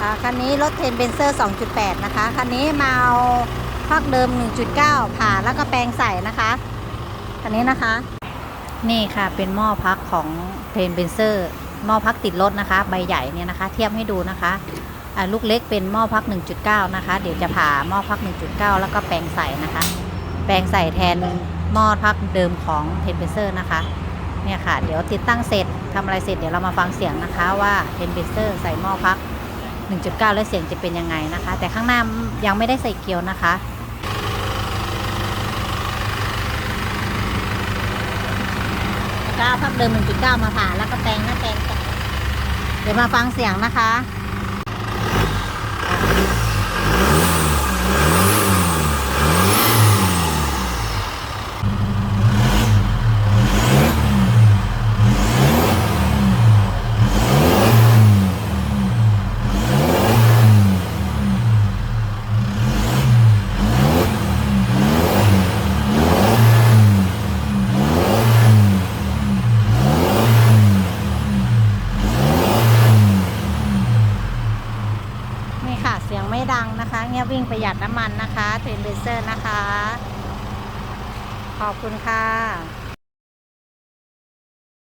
ค่ะคันนี้รถเทนเบนเซอร์ 2.8 นะคะ คันนี้มาเอาพักเดิม 1.9 ผ่าแล้วก็แปลงใส่นะคะ คันนี้นะคะ นี่ค่ะเป็นหม้อพักของเทนเบนเซอร์หม้อพักติดรถนะคะ ใบใหญ่เนี่ยนะคะ เทียบให้ดูนะคะลูกเล็กเป็นหม้อพัก 1.9 นะคะ เดี๋ยวจะผ่าหม้อพัก 1.9 แล้วก็แปลงใส่นะคะ แปลงใส่แทนหม้อพักเดิมของเทนเบนเซอร์นะคะเนี่ยค่ะ เดี๋ยวติดตั้งเสร็จทำอะไรเสร็จเดี๋ยวเรามาฟังเสียงนะคะว่าเทนเบนเซอร์ใส่หม้อพัก 1.9 แล้วเสียงจะเป็นยังไงนะคะ แต่ข้างหน้ายังไม่ได้ใส่เกียวนะคะแล้วก็เอาพับเดิม1.9 มาผ่าแล้วก็แปลงหน้าแปลงใส่เดี๋ยวมาฟังเสียงนะคะ นี่ ค่ะ เสียงไม่ดังนะคะ เงียบวิ่งประหยัดน้ำมันนะคะเทรนเบเซอร์นะคะ ขอบคุณค่ะ